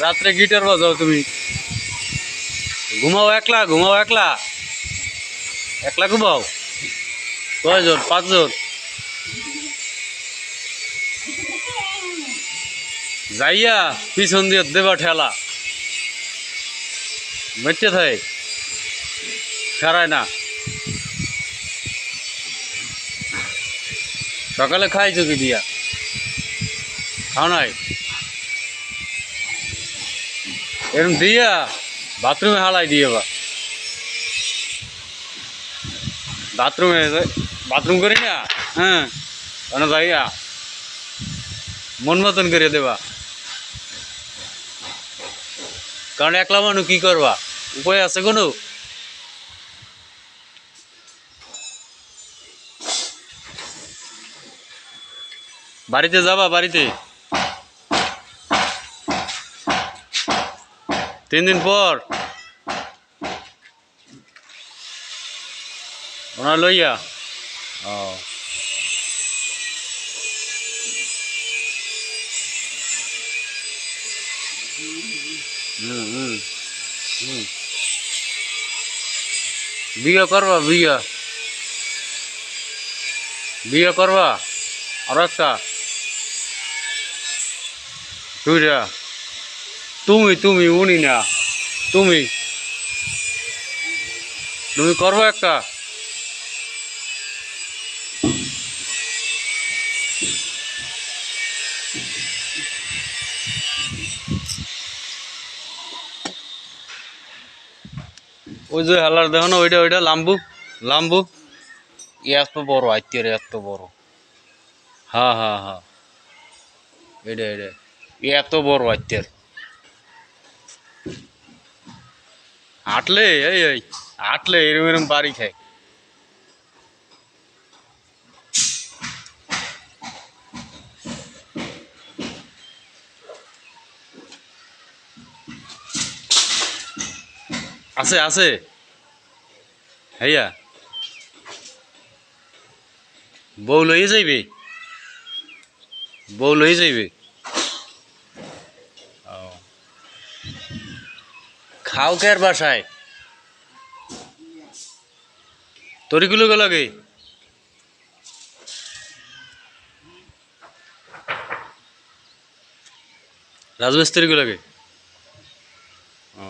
রাত্রে গিটার বাজাও তুমি। ঘুমাও একলা ঘুমাও একলা। একলা ঘুমাও। কয়জন? পাঁচজন? যাইয়া পিছন দিয়ে দেবা ঠেলা। মেটে থাকে খারায় না। সকালে খাইছো কি দিয়া? খাও নাই? এরম দিয়া বাথরুমে হালাই দিয়ে বা। বাথরুমে বাথরুম করি না হ্যাঁ যাইয়া মন মতন করে দেবা। কারণ একলা মানুষ কি করবা? উপায় আছে কোনো? বাড়িতে যাবা বাড়িতে? তিন দিন পর। ওনার লইয়া। ও হুম বিয়ে করবা বিয়ে। বিয়ে করবা। আর একটা দুইটা। তুমি তুমি উনি না। তুমি। তুমি করব একটা। ওই যে হালার দেখো না ওইটা ওইটা লাম্বু লাম্বু। এত বড় আইতের এত বড়। হ্যাঁ হ্যাঁ হ্যাঁ এটা এটা এত বড় আইতের হাঁটলে এই এই হাঁটলে এরম এরম বাড়ি খায়। আছে আছে। হ্যাঁ বউ লইয়ে যাইবে? বউ লইয়ে যাইবে? খাওকের বাসায়? তরিগুলো গেল গে রাজমিস্ত্রিগুলো কি? ও